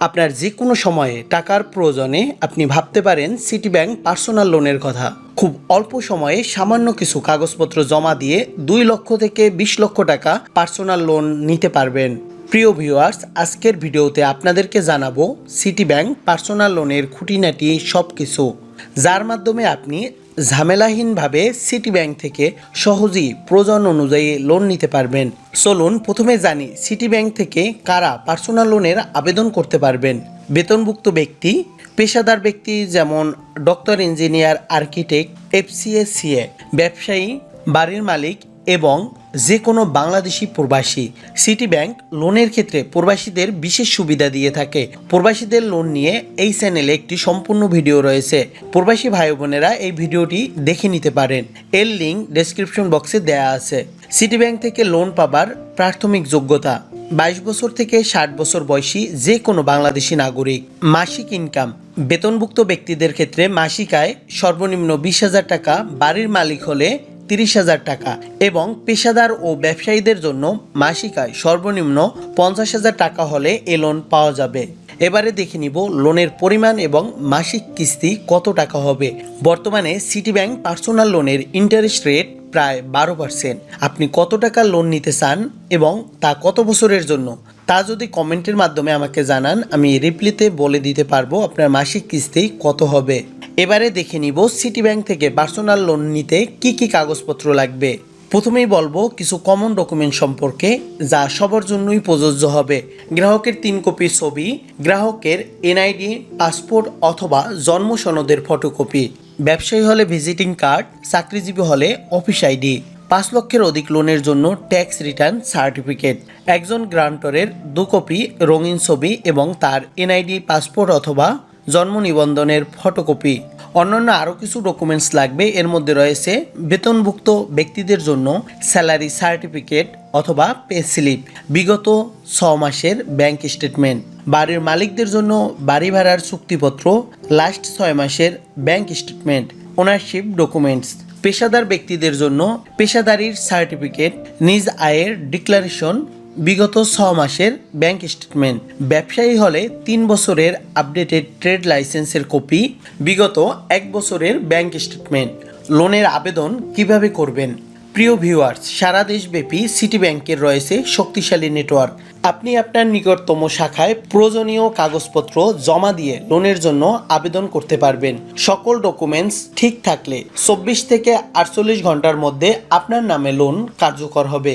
আপনার যে কোনো সময়ে টাকার প্রয়োজনে আপনি ভাবতে পারেন সিটি ব্যাংক পার্সোনাল লোনের কথা। খুব অল্প সময়ে সামান্য কিছু কাগজপত্র জমা দিয়ে দুই লক্ষ থেকে বিশ লক্ষ টাকা পার্সোনাল লোন নিতে পারবেন। প্রিয় ভিউয়ার্স আজকের ভিডিওতে আপনাদেরকে জানাব সিটি ব্যাংক পার্সোনাল লোনের খুঁটিনাটি সব কিছু যার মাধ্যমে আপনি ঝামেলাহীনভাবে সিটি ব্যাংক থেকে সহজেই প্রয়োজন অনুযায়ী লোন নিতে পারবেন। চলুন প্রথমে জানি সিটি ব্যাংক থেকে কারা পার্সোনাল লোনের আবেদন করতে পারবেন। বেতনভুক্ত ব্যক্তি, পেশাদার ব্যক্তি যেমন ডক্টর, ইঞ্জিনিয়ার, আর্কিটেক্ট এফসিএসিএ ব্যবসায়ী, বাড়ির মালিক এবং যে কোনো বাংলাদেশি প্রবাসী সিটি ব্যাংক লোনের ক্ষেত্রে প্রবাসীদের বিশেষ সুবিধা দিয়ে থাকে। প্রবাসীদের লোন নিয়ে এই চ্যানেলে একটি সম্পূর্ণ ভিডিও রয়েছে। প্রবাসী ভাই বোনেরা এই ভিডিওটি দেখে নিতে পারেন। এর লিঙ্ক ডেসক্রিপশন বক্সে দেয়া আছে। সিটি ব্যাংক থেকে লোন পাবার প্রাথমিক যোগ্যতা। বাইশ বছর থেকে ষাট বছর বয়সী যে কোনো বাংলাদেশি নাগরিক। মাসিক ইনকাম। বেতনভুক্ত ব্যক্তিদের ক্ষেত্রে মাসিক আয় সর্বনিম্ন বিশ হাজার টাকা। বাড়ির মালিক হলে তিরিশ হাজার টাকা এবং পেশাদার ও ব্যবসায়ীদের জন্য মাসিক আয় সর্বনিম্ন পঞ্চাশ হাজার টাকা হলে এ লোন পাওয়া যাবে। এবারে দেখে নিব লোনের পরিমাণ এবং মাসিক কিস্তি কত টাকা হবে। বর্তমানে সিটি ব্যাংক পার্সোনাল লোনের ইন্টারেস্ট রেট প্রায় বারো পার্সেন্ট আপনি কত টাকা লোন নিতে চান এবং তা কত বছরের জন্য? তা যদি কমেন্টের মাধ্যমে আমাকে জানান, আমি রিপ্লিতে বলে দিতে পারব আপনার মাসিক কিস্তি কত হবে। এবারে দেখে নিব সিটি ব্যাংক থেকে পার্সোনাল লোন নিতে কি কি কাগজপত্র লাগবে। প্রথমেই বলব কিছু কমন ডকুমেন্ট সম্পর্কে, যা সবার জন্যই প্রযোজ্য হবে। গ্রাহকের তিন কপি ছবি, গ্রাহকের এনআইডি পাসপোর্ট অথবা জন্ম সনদের ফটোকপি ব্যবসায়ী হলে ভিজিটিং কার্ড চাকরিজীবী হলে অফিস আইডি পাঁচ লক্ষের অধিক লোনের জন্য ট্যাক্স রিটার্ন সার্টিফিকেট একজন গ্রান্টরের দু কপি রঙিন ছবি এবং তার এনআইডি পাসপোর্ট অথবা জন্ম নিবন্ধনের ফটোকপি। অন্যান্য আরও কিছু ডকুমেন্টস লাগবে, এর মধ্যে রয়েছে বেতনভুক্ত ব্যক্তিদের জন্য স্যালারি সার্টিফিকেট অথবা পে স্লিপ বিগত ছ মাসের ব্যাংক স্টেটমেন্ট বাড়ির মালিকদের জন্য বাড়ি ভাড়ার চুক্তিপত্র লাস্ট ছয় মাসের ব্যাংক স্টেটমেন্ট ওনারশিপ ডকুমেন্টস পেশাদার ব্যক্তিদের জন্য পেশাদারির সার্টিফিকেট নিজ আয়ের ডিক্লারেশন বিগত ছ মাসের ব্যাংক স্টেটমেন্ট। ব্যবসায়ী হলে তিন বছরের আপডেটেড ট্রেড লাইসেন্সের কপি, বিগত এক বছরের ব্যাংক স্টেটমেন্ট। লোনের আবেদন কীভাবে করবেন? প্রিয় ভিউয়ার্স, সারা দেশব্যাপী সিটি ব্যাংকের রয়েছে শক্তিশালী নেটওয়ার্ক। আপনি আপনার নিকটতম শাখায় প্রয়োজনীয় কাগজপত্র জমা দিয়ে লোনের জন্য আবেদন করতে পারবেন। সকল ডকুমেন্টস ঠিক থাকলে চব্বিশ থেকে আটচল্লিশ ঘণ্টার মধ্যে আপনার নামে লোন কার্যকর হবে।